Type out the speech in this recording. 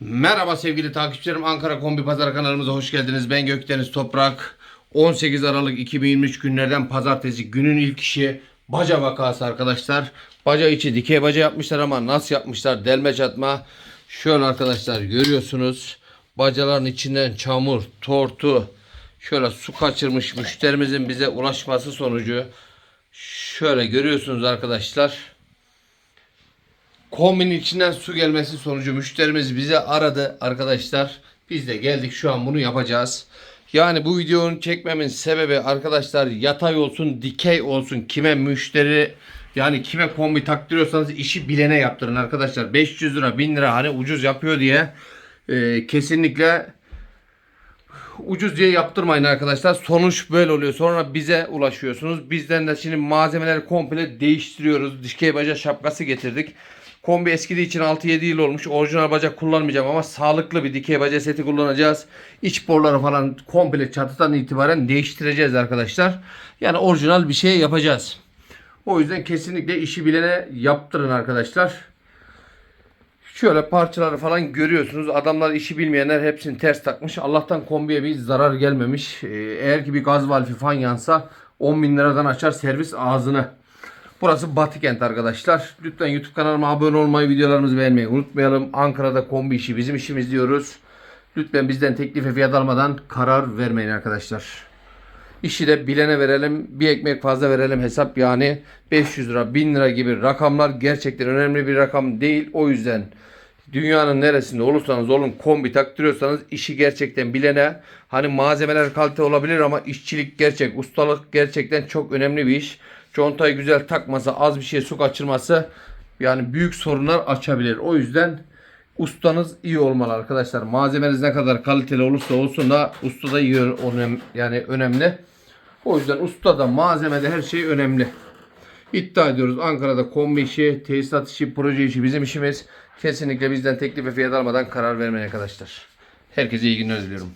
Merhaba sevgili takipçilerim. Ankara Kombi Pazar kanalımıza hoş geldiniz. Ben Gökdeniz Toprak. 18 Aralık 2023 günlerden pazartesi günün ilk işi baca vakası arkadaşlar. Baca içi dikey baca yapmışlar ama nasıl yapmışlar? Delme çatma. Şöyle arkadaşlar görüyorsunuz. Bacaların içinden çamur, tortu, şöyle su kaçırmış müşterimizin bize ulaşması sonucu. Şöyle görüyorsunuz arkadaşlar. Kombinin içinden su gelmesi sonucu müşterimiz bize aradı arkadaşlar. Biz de geldik şu an bunu yapacağız. Yani bu videonun çekmemin sebebi arkadaşlar yatay olsun dikey olsun kime müşteri yani kime kombi taktırıyorsanız işi bilene yaptırın arkadaşlar. 500 lira 1000 lira hani ucuz yapıyor diye e, kesinlikle ucuz diye yaptırmayın arkadaşlar. Sonuç böyle oluyor. Sonra bize ulaşıyorsunuz. Bizden de şimdi malzemeleri komple değiştiriyoruz. Dikey baca şapkası getirdik. Kombi eskidiği için 6-7 yıl olmuş. Orijinal bacak kullanmayacağım ama sağlıklı bir dikey baca seti kullanacağız. İç borları falan komple çatıdan itibaren değiştireceğiz arkadaşlar. Yani orijinal bir şey yapacağız. O yüzden kesinlikle işi bilene yaptırın arkadaşlar. Şöyle parçaları falan görüyorsunuz. Adamlar işi bilmeyenler hepsini ters takmış. Allah'tan kombiye bir zarar gelmemiş. Ee, Eğer ki bir gaz valfi fan yansa 10 bin liradan açar servis ağzını. Burası Batıkent arkadaşlar. Lütfen YouTube kanalıma abone olmayı, videolarımızı beğenmeyi unutmayalım. Ankara'da kombi işi bizim işimiz diyoruz. Lütfen bizden teklife fiyat almadan karar vermeyin arkadaşlar. İşi de bilene verelim. Bir ekmek fazla verelim hesap yani 500 lira 1000 lira gibi rakamlar gerçekten önemli bir rakam değil. O yüzden dünyanın neresinde olursanız olun kombi taktırıyorsanız işi gerçekten bilene hani malzemeler kalite olabilir ama işçilik gerçek ustalık gerçekten çok önemli bir iş. Contayı güzel takmasa az bir şey su kaçırması yani büyük sorunlar açabilir. O yüzden ustanız iyi olmalı arkadaşlar. Malzemeniz ne kadar kaliteli olursa olsun da usta da iyi önem, yani önemli. O yüzden usta da malzemede her şey önemli. İddia ediyoruz Ankara'da kombi işi, tesisat işi, proje işi bizim işimiz. Kesinlikle bizden teklif ve fiyat almadan karar vermeyin arkadaşlar. Herkese iyi günler diliyorum.